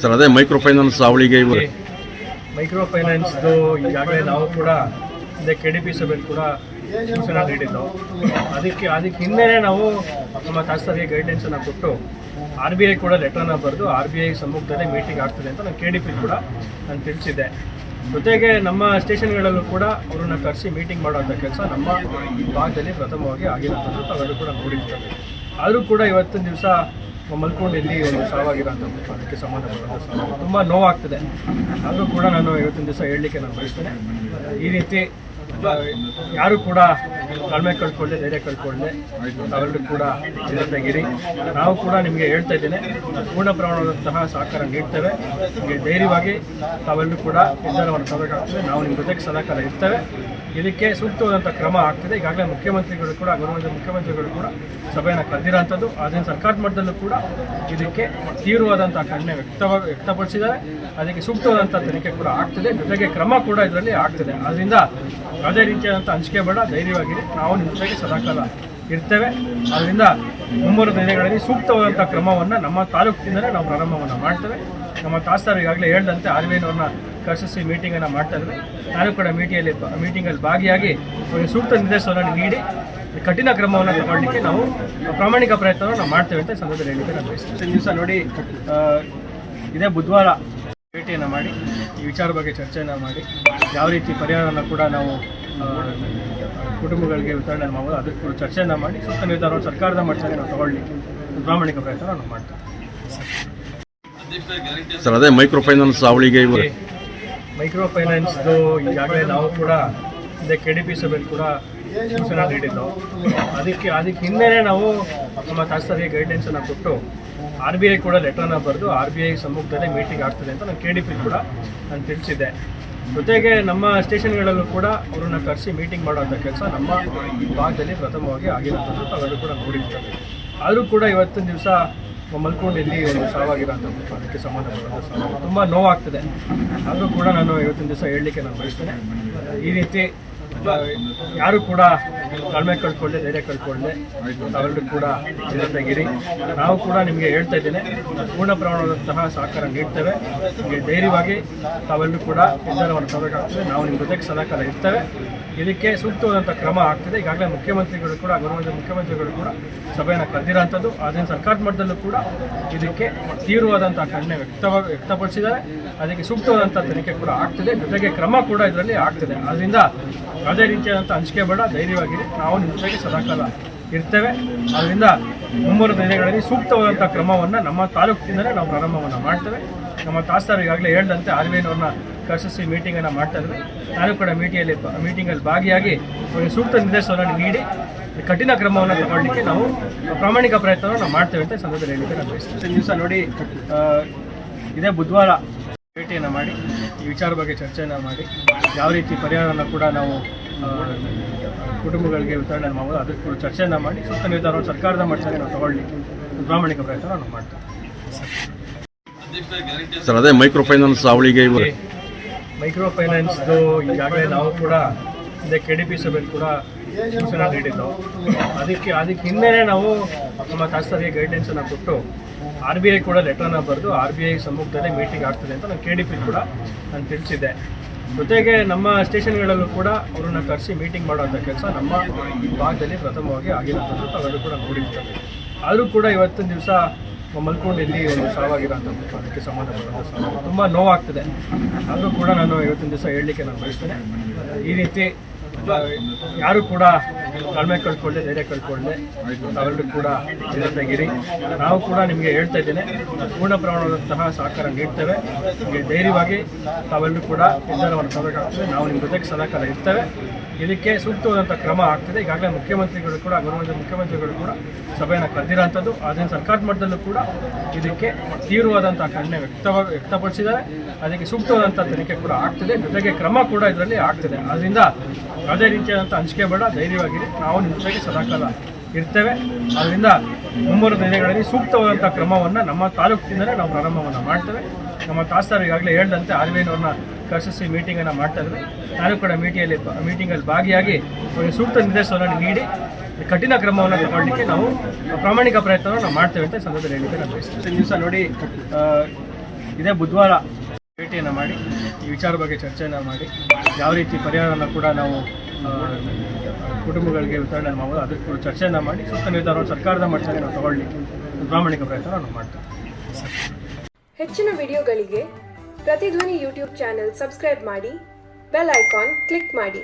Sir, ಅದೇ micro finance ಅವಳಿಗೆ ಇವರು. ಮೈಕ್ರೋ ಫೈನಾನ್ಸ್ದು ಈಗಾಗಲೇ ನಾವು ಕೂಡ ಹಿಂದೆ ಕೆ ಡಿ ಪಿ ಸಭೆ ಕೂಡ ಸೂಚನೆ ನೀಡಿದ್ದು. ಅದಕ್ಕೆ ಅದಕ್ಕೆ ಹಿಂದೆನೇ ನಾವು ನಮ್ಮ ತಹಸೀಲ್ದಾರ್ಗೆ ಗೈಡ್ಲೈನ್ಸನ್ನು ಕೊಟ್ಟು ಆರ್ ಬಿ ಐ ಕೂಡ ಲೆಟರ್ನ ಬರೆದು ಆರ್ ಬಿ ಐ ಸಮ್ಮುಖದಲ್ಲೇ ಮೀಟಿಂಗ್ ಆಗ್ತದೆ ಅಂತ ನಾನು ಕೆ ಡಿ ಪಿ ಕೂಡ ನಾನು ತಿಳಿಸಿದ್ದೆ ಜೊತೆಗೆ ನಮ್ಮ ಸ್ಟೇಷನ್ಗಳಲ್ಲೂ ಕೂಡ ಅವರನ್ನು ಕರೆಸಿ ಮೀಟಿಂಗ್ ಮಾಡುವಂಥ ಕೆಲಸ ನಮ್ಮ ಭಾಗದಲ್ಲಿ ಪ್ರಥಮವಾಗಿ ಆಗಿರೋಂಥದ್ದು ತಾವೆಲ್ಲರೂ ಕೂಡ ನೋಡಿರ್ತಾರೆ. ಆದರೂ ಕೂಡ ಇವತ್ತಿನ ದಿವಸ ಮಲ್ಕೊಂಡು ಇಲ್ಲಿ ಒಂದು ಸಾವಾಗಿರೋಂಥದ್ದು ಅದಕ್ಕೆ ಸಂಬಂಧಪಟ್ಟಂಥ ಸಾವು ತುಂಬ ನೋವಾಗ್ತದೆ. ಆದರೂ ಕೂಡ ನಾನು ಇವತ್ತಿನ ದಿವಸ ಹೇಳಲಿಕ್ಕೆ ನಾನು ಬಯಸ್ತೇನೆ. ಈ ರೀತಿ ಯಾರೂ ಕೂಡ ತಾಳ್ಮೆ ಕಳ್ಕೊಳ್ಳಿ ಧೈರ್ಯ ಕಳ್ಕೊಳ್ಳಿ ಅವರಲ್ಲೂ ಕೂಡ ಜೊತೆಗಿರಿ ನಾವು ಕೂಡ ನಿಮಗೆ ಹೇಳ್ತಾ ಇದ್ದೇನೆ, ಪೂರ್ಣ ಪ್ರಮಾಣದಂತಹ ಸಹಕಾರ ನೀಡ್ತೇವೆ. ನಿಮಗೆ ಧೈರ್ಯವಾಗಿ ತಾವೆಲ್ಲರೂ ಕೂಡ ನಿರ್ಧಾರವನ್ನು ತಗೋಬೇಕಾಗ್ತದೆ ನಾವು ನಿಮ್ಮ ಜೊತೆಗೆ ಸದಾಕಾಲ ಇರ್ತೇವೆ. ಇದಕ್ಕೆ ಸೂಕ್ತವಾದಂಥ ಕ್ರಮ ಆಗ್ತದೆ. ಈಗಾಗಲೇ ಮುಖ್ಯಮಂತ್ರಿಗಳು ಕೂಡ ಗೌರವದ ಮುಖ್ಯಮಂತ್ರಿಗಳು ಕೂಡ ಸಭೆಯನ್ನು ಕರೆದಿರೋಂಥದ್ದು. ಆದ್ದರಿಂದ ಸರ್ಕಾರದ ಮಟ್ಟದಲ್ಲೂ ಕೂಡ ಇದಕ್ಕೆ ತೀವ್ರವಾದಂಥ ಖಂಡನೆ ವ್ಯಕ್ತವ, ವ್ಯಕ್ತಪಡಿಸಿದ್ದಾರೆ. ಅದಕ್ಕೆ ಸೂಕ್ತವಾದಂಥ ತನಿಖೆ ಕೂಡ ಆಗ್ತದೆ. ಜೊತೆಗೆ ಕ್ರಮ ಕೂಡ ಇದರಲ್ಲಿ ಆಗ್ತದೆ. ಆದ್ದರಿಂದ ಯಾವುದೇ ರೀತಿಯಾದಂಥ ಹಂಚಿಕೆ ಬೇಡ, ಧೈರ್ಯವಾಗಿರಿ. ನಾವು ನಿಮ್ಮ ಜೊತೆಗೆ ಸದಾಕಾಲ ಇರ್ತೇವೆ. ಅದರಿಂದ ಮುಂಬರುವ ದಿನಗಳಲ್ಲಿ ಸೂಕ್ತವಾದಂಥ ಕ್ರಮವನ್ನು ನಮ್ಮ ತಾಲೂಕಿನಿಂದಲೇ ನಾವು ಪ್ರಾರಂಭವನ್ನು ಮಾಡ್ತೇವೆ. ನಮ್ಮ ತಾಸ್ತಾರು ಈಗಾಗಲೇ ಹೇಳ್ದಂತೆ ಆರ್ ಬಿ ಅವ್ರನ್ನ ಕರೆಸಿ ಮೀಟಿಂಗನ್ನು ಮಾಡ್ತಾ ಇದ್ದರು ನಾನು ಕೂಡ ಮೀಟಿಯಲ್ಲಿ ಮೀಟಿಂಗಲ್ಲಿ ಭಾಗಿಯಾಗಿ ಅವರಿಗೆ ಸೂಕ್ತ ನಿರ್ದೇಶನವನ್ನು ನೀಡಿ, ಕಠಿಣ ಕ್ರಮವನ್ನು ತಗೊಳ್ಳಿಕ್ಕೆ ನಾವು ಪ್ರಾಮಾಣಿಕ ಪ್ರಯತ್ನವನ್ನು ನಾವು ಮಾಡ್ತೇವೆ ಅಂತ ಸಂದರ್ಭದಲ್ಲಿ ಹೇಳಿಕ್ಕೆ ನಾನು ದಿವಸ ನೋಡಿ ಇದೇ ಬುಧವಾರ ಭೇಟಿಯನ್ನು ಮಾಡಿ, ಈ ವಿಚಾರ ಬಗ್ಗೆ ಚರ್ಚೆಯನ್ನು ಮಾಡಿ, ಯಾವ ರೀತಿ ಪರಿಹಾರವನ್ನು ಕೂಡ ನಾವು ಕುಟುಂಬಗಳಿಗೆ ವಿತರಣೆ ಮಾಡ್ಬೋದು, ಅದಕ್ಕೆ ಕೂಡ ಚರ್ಚೆಯನ್ನು ಮಾಡಿ, ಸೂಕ್ತ ನಿರ್ಧಾರವನ್ನು ಸರ್ಕಾರದ ಮಟ್ಟದಲ್ಲಿ ನಾವು ತಗೊಳ್ಳಿಕ್ಕೆ ಪ್ರಾಮಾಣಿಕ ಪ್ರಯತ್ನ ನಾವು ಮಾಡ್ತೇವೆ. ಸರ್, ಅದೇ ಮೈಕ್ರೋ ಫೈನಾನ್ಸ್ ಅವಳಿಗೆ ಇವರು. ಮೈಕ್ರೋ ಫೈನಾನ್ಸ್ದು ಈಗಾಗಲೇ ನಾವು ಕೂಡ ಹಿಂದೆ ಕೆ ಡಿ ಪಿ ಸಭೆಯಲ್ಲಿ ಕೂಡ ಸೂಚನೆ ನೀಡಿದ್ದು. ಅದಕ್ಕೆ ಅದಕ್ಕೆ ಹಿಂದೆನೇ ನಾವು ನಮ್ಮ ತಹಸೀಲ್ದಾರ್ಗೆ ಗೈಡ್ಲೈನ್ಸನ್ನು ಕೊಟ್ಟು ಆರ್ ಬಿ ಐ ಕೂಡ ಲೆಟರ್ನ ಬರೆದು ಆರ್ ಬಿ ಐ ಸಮ್ಮುಖದಲ್ಲೇ ಮೀಟಿಂಗ್ ಆಗ್ತದೆ ಅಂತ ನಾನು ಕೆ ಡಿ ಪಿ ಕೂಡ ನಾನು ತಿಳಿಸಿದ್ದೆ. ಜೊತೆಗೆ ನಮ್ಮ ಸ್ಟೇಷನ್ಗಳಲ್ಲೂ ಕೂಡ ಅವರನ್ನು ಕರೆಸಿ ಮೀಟಿಂಗ್ ಮಾಡುವಂಥ ಕೆಲಸ ನಮ್ಮ ಭಾಗದಲ್ಲಿ ಪ್ರಥಮವಾಗಿ ಆಗಿರೋಂಥದ್ದು ತಾವೆಲ್ಲರೂ ಕೂಡ ನೋಡಿರ್ತೇವೆ ಆದರೂ ಕೂಡ ಇವತ್ತಿನ ದಿವಸ ಮಲ್ಕೊಂಡು ಇಲ್ಲಿ ಒಂದು ಸಾವಾಗಿರೋಂಥದ್ದು ಅದಕ್ಕೆ ಸಂಬಂಧಪಟ್ಟಂಥ ಸಾವು. ತುಂಬ ನೋವಾಗ್ತದೆ. ಆದರೂ ಕೂಡ ನಾನು ಇವತ್ತಿನ ದಿವಸ ಹೇಳಲಿಕ್ಕೆ ನಾನು ಬಯಸ್ತೇನೆ. ಈ ರೀತಿ ಯಾರು ಕೂಡ ತಾಳ್ಮೆ ಕಳ್ಕೊಳ್ಳಿ ಧೈರ್ಯ ಕಳ್ಕೊಳ್ಳಿ ತಾವೆಲ್ಲರೂ ಕೂಡ ಇರಿ ನಾವು ಕೂಡ ನಿಮಗೆ ಹೇಳ್ತಾ ಇದ್ದೇನೆ, ಪೂರ್ಣ ಪ್ರಮಾಣದಂತಹ ಸಹಕಾರ ನೀಡ್ತೇವೆ. ನಿಮಗೆ ಧೈರ್ಯವಾಗಿ ತಾವೆಲ್ಲರೂ ಕೂಡ ನಿರ್ಧಾರವನ್ನು ತಗೋಬೇಕಾಗ್ತದೆ. ನಾವು ನಿಮ್ಮ ಜೊತೆಗೆ ಸದಾಕಾಲ ಇರ್ತೇವೆ. ಇದಕ್ಕೆ ಸೂಕ್ತವಾದಂಥ ಕ್ರಮ ಆಗ್ತದೆ. ಈಗಾಗಲೇ ಮುಖ್ಯಮಂತ್ರಿಗಳು ಕೂಡ ಗೌರವದ ಮುಖ್ಯಮಂತ್ರಿಗಳು ಕೂಡ ಸಭೆಯನ್ನು ಕರೆದಿರೋಂಥದ್ದು. ಆದ್ದರಿಂದ ಸರ್ಕಾರದ ಮಟ್ಟದಲ್ಲೂ ಕೂಡ ಇದಕ್ಕೆ ತೀವ್ರವಾದಂಥ ಖಂಡನೆ ವ್ಯಕ್ತವಾಗಿ ವ್ಯಕ್ತಪಡಿಸಿದ್ದಾರೆ. ಅದಕ್ಕೆ ಸೂಕ್ತವಾದಂಥ ತನಿಖೆ ಕೂಡ ಆಗ್ತದೆ. ಜೊತೆಗೆ ಕ್ರಮ ಕೂಡ ಇದರಲ್ಲಿ ಆಗ್ತದೆ. ಆದ್ದರಿಂದ ಯಾವುದೇ ರೀತಿಯಾದಂಥ ಅಂಜಿಕೆ ಬೇಡ ಧೈರ್ಯವಾಗಿರಿ. ನಾವು ನಿಮ್ಮ ಜೊತೆಗೆ ಸದಾಕಾಲ ಇರ್ತೇವೆ. ಅದರಿಂದ ಮುಂಬರುವ ದಿನಗಳಲ್ಲಿ ಸೂಕ್ತವಾದಂಥ ಕ್ರಮವನ್ನು ನಮ್ಮ ತಾಲೂಕಿನಿಂದಲೇ ನಾವು ಪ್ರಾರಂಭವನ್ನು ಮಾಡ್ತೇವೆ. ನಮ್ಮ ತಾಸ್ತಾರು ಈಗಾಗಲೇ ಹೇಳಿದಂತೆ ಆರ್ ಬಿ ಐನವ್ರನ್ನ ಕರೆಸಿ ಮೀಟಿಂಗನ್ನು ಮಾಡ್ತಾ ನಾನು ಕೂಡ ಮೀಟಿಯಲ್ಲಿ ಮೀಟಿಂಗಲ್ಲಿ ಭಾಗಿಯಾಗಿ ಅವರಿಗೆ ಸೂಕ್ತ ನಿರ್ದೇಶನವನ್ನು ನೀಡಿ ಕಠಿಣ ಕ್ರಮವನ್ನು ತಗೊಳ್ಳಿಕ್ಕೆ ನಾವು ಪ್ರಾಮಾಣಿಕ ಪ್ರಯತ್ನವನ್ನು ನಾವು ಮಾಡ್ತೇವೆ ಅಂತ ಸಂದರ್ಭದಲ್ಲಿ ಹೇಳಿಕ್ಕೆ ನಾನು ಬಯಸ್ತೇನೆ. ದಿವಸ ನೋಡಿ ಇದೇ ಬುಧವಾರ ಭೇಟಿಯನ್ನು ಮಾಡಿ ಈ ವಿಚಾರ ಬಗ್ಗೆ ಚರ್ಚೆಯನ್ನು ಮಾಡಿ ಯಾವ ರೀತಿ ಪರಿಹಾರವನ್ನು ಕೂಡ ನಾವು ಕುಟುಂಬಗಳಿಗೆ ವಿತರಣೆ ಮಾಡ್ಬೋದು ಅದಕ್ಕೆ ಕೂಡ ಚರ್ಚೆಯನ್ನು ಮಾಡಿ ಸೂಕ್ತ ನಿರ್ಧಾರವನ್ನು ಸರ್ಕಾರದ ಮಟ್ಟದಲ್ಲಿ ನಾವು ತಗೊಳ್ಳಿಕ್ಕೆ ಒಂದು ಪ್ರಾಮಾಣಿಕ ಪ್ರಯತ್ನ ನಾವು ಮಾಡ್ತೇವೆ. ಸರ್ ಅದೇ ಮೈಕ್ರೋ ಫೈನಾನ್ಸ್ ಅವಳಿಗೆ ಇವರು. ಮೈಕ್ರೋ ಫೈನಾನ್ಸ್ದು ಈಗಾಗಲೇ ನಾವು ಕೂಡ ಇದೇ ಕೆ ಡಿ ಪಿ ಸಭೆಯಲ್ಲಿ ಕೂಡ ಅದಕ್ಕೆ ಅದಕ್ಕೆ ಹಿಂದೆಯೇ ನಾವು ನಮ್ಮ ತಹಸೀಲ್ದಾರ್ಗೆ ಗೈಡ್ಲೈನ್ಸನ್ನು ಕೊಟ್ಟು ಆರ್ ಬಿ ಐ ಕೂಡ ಲೆಟರ್ನ ಬರೆದು ಆರ್ ಬಿ ಐ ಸಮ್ಮುಖದಲ್ಲೇ ಮೀಟಿಂಗ್ ಆಗ್ತದೆ ಅಂತ ನಾನು ಕೆ ಡಿ ಪಿ ಕೂಡ ನಾನು ತಿಳಿಸಿದ್ದೆ. ಜೊತೆಗೆ ನಮ್ಮ ಸ್ಟೇಷನ್ಗಳಲ್ಲೂ ಕೂಡ ಅವರನ್ನು ಕರೆಸಿ ಮೀಟಿಂಗ್ ಮಾಡೋಂಥ ಕೆಲಸ ನಮ್ಮ ಭಾಗದಲ್ಲಿ ಪ್ರಥಮವಾಗಿ ಆಗಿರೋಂಥದ್ದು ತಾವೆಲ್ಲರೂ ಕೂಡ ನೋಡಿರ್ತಾರೆ ಆದರೂ ಕೂಡ ಇವತ್ತಿನ ದಿವಸ ಮಲ್ಕೊಂಡು ಇಲ್ಲಿ ಒಂದು ಸಾವಾಗಿರೋಂಥದ್ದು ಅದಕ್ಕೆ ಸಂಬಂಧಪಟ್ಟಂಥ ಸಾವು. ತುಂಬ ನೋವಾಗ್ತದೆ. ಆದರೂ ಕೂಡ ನಾನು ಇವತ್ತಿನ ದಿವಸ ಹೇಳಲಿಕ್ಕೆ ನಾನು ಬಯಸ್ತೇನೆ. ಈ ರೀತಿ ಯಾರು ಕೂಡ ತಾಳ್ಮೆ ಕಳ್ಕೊಳ್ಳಿ, ಧೈರ್ಯ ಕಳ್ಕೊಳ್ಳಿ. ತಾವೆಲ್ಲರೂ ಕೂಡ ಜೊತೆಗಿರಿ. ನಾವು ಕೂಡ ನಿಮಗೆ ಹೇಳ್ತಾ ಇದ್ದೇನೆ, ಪೂರ್ಣ ಪ್ರಮಾಣದಂತಹ ಸಹಕಾರ ನೀಡ್ತೇವೆ. ನಿಮಗೆ ಧೈರ್ಯವಾಗಿ ತಾವೆಲ್ಲರೂ ಕೂಡ ನಿರ್ಧಾರವನ್ನು ತಗೋಬೇಕಾಗ್ತದೆ. ನಾವು ನಿಮ್ಮ ಜೊತೆಗೆ ಸದಾಕಾಲ ಇರ್ತೇವೆ. ಇದಕ್ಕೆ ಸೂಕ್ತವಾದಂಥ ಕ್ರಮ ಆಗ್ತದೆ. ಈಗಾಗಲೇ ಮುಖ್ಯಮಂತ್ರಿಗಳು ಕೂಡ ಗೌರವದ ಮುಖ್ಯಮಂತ್ರಿಗಳು ಕೂಡ ಸಭೆಯನ್ನು ಕರೆದಿರೋಂಥದ್ದು ಅದನ್ನು ಸರ್ಕಾರದ ಮಟ್ಟದಲ್ಲೂ ಕೂಡ ಇದಕ್ಕೆ ತೀವ್ರವಾದಂಥ ಖಂಡನೆ ವ್ಯಕ್ತವ, ವ್ಯಕ್ತಪಡಿಸಿದ್ದಾರೆ. ಅದಕ್ಕೆ ಸೂಕ್ತವಾದಂಥ ತನಿಖೆ ಕೂಡ ಆಗ್ತದೆ. ಜೊತೆಗೆ ಕ್ರಮ ಕೂಡ ಇದರಲ್ಲಿ ಆಗ್ತದೆ. ಅದರಿಂದ ಯಾವುದೇ ರೀತಿಯಾದಂಥ ಅಂಜಿಕೆ ಬೇಡ, ಧೈರ್ಯವಾಗಿರಿ. ನಾವು ನಿಮ್ಮ ಜೊತೆಗೆ ಸದಾಕಾಲ ಇರ್ತೇವೆ. ಅದರಿಂದ ಮುಂಬರುವ ದಿನಗಳಲ್ಲಿ ಸೂಕ್ತವಾದಂಥ ಕ್ರಮವನ್ನು ನಮ್ಮ ತಾಲೂಕಿನಿಂದಲೇ ನಾವು ಪ್ರಾರಂಭವನ್ನು ಮಾಡ್ತೇವೆ. ನಮ್ಮ ತಾಸ್ತಾರು ಈಗಾಗಲೇ ಹೇಳಿದಂತೆ ಆರ್ ಬಿ ಐನವ್ರನ್ನ ಕರೆಸಿ ಮೀಟಿಂಗನ್ನು ಮಾಡ್ತಾ ನಾನು ಕೂಡ ಮೀಟಿಯಲ್ಲಿ ಮೀಟಿಂಗಲ್ಲಿ ಭಾಗಿಯಾಗಿ ಒಂದು ಸೂಕ್ತ ನಿರ್ದೇಶನವನ್ನು ನೀಡಿ, ಕಠಿಣ ಕ್ರಮವನ್ನು ತಗೊಳ್ಳಿಕ್ಕೆ ನಾವು ಪ್ರಾಮಾಣಿಕ ಪ್ರಯತ್ನವನ್ನು ನಾವು ಮಾಡ್ತೇವೆ ಅಂತ ಸಂದರ್ಭದಲ್ಲಿ ಹೇಳಿದ್ದೆ ದಿವಸ ನೋಡಿ ಇದೇ ಬುಧವಾರ ಭೇಟಿಯನ್ನು ಮಾಡಿ. ಈ ವಿಚಾರ ಬಗ್ಗೆ ಚರ್ಚೆಯನ್ನು ಮಾಡಿ, ಯಾವ ರೀತಿ ಪರಿಹಾರನ ಕೂಡ ನಾವು ಕುಟುಂಬಗಳಿಗೆ ವಿತರಣೆ ಮಾಡ್ಬೋದು ಅದಕ್ಕೆ ಕೂಡ ಚರ್ಚೆಯನ್ನು ಮಾಡಿ, ಸೂಕ್ತ ನಿರ್ಧಾರವನ್ನು ಸರ್ಕಾರದ ಮಟ್ಟದಲ್ಲಿ ನಾವು ತಗೊಳ್ಳಿಕ್ಕೆ ಪ್ರಾಮಾಣಿಕ ಪ್ರಯತ್ನ ನಾವು ಮಾಡ್ತೇವೆ. ಹೆಚ್ಚಿನ ವಿಡಿಯೋಗಳಿಗೆ ಪ್ರತಿಧ್ವನಿ ಯೂಟ್ಯೂಬ್ ಚಾನೆಲ್ ಸಬ್ಸ್ಕ್ರೈಬ್ ಮಾಡಿ, ಬೆಲ್ ಐಕಾನ್ ಕ್ಲಿಕ್ ಮಾಡಿ.